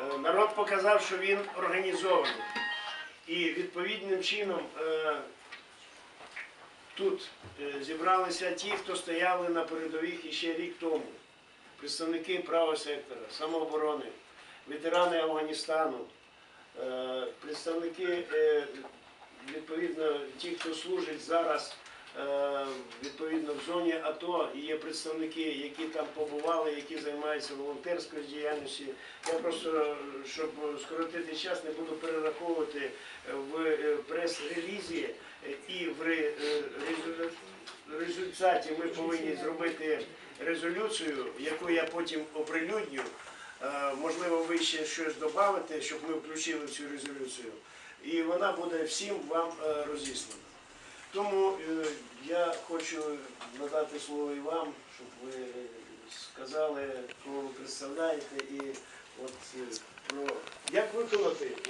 Е, Народ показав, що він організований. І відповідним чином е, тут е, зібралися ті, хто стояли на передових іще рік тому. Представники правого сектора, самооборони, ветерани Афганістану, представники, відповідно, ті, хто служить зараз зоні АТО, є представники, які там побували, які займаються волонтерською діяльністю. Я просто, щоб скоротити час, не буду перераховувати в е, прес-релізі е, і в ре- е, резу- результаті ми повинні зробити резолюцію, яку я потім оприлюдню. Е, Можливо, ви ще щось додавите, щоб ми включили цю резолюцію. І вона буде всім вам е, розіслана. Хочу надати слово і вам, щоб ви сказали, кого ви представляєте, і от е, про як виконати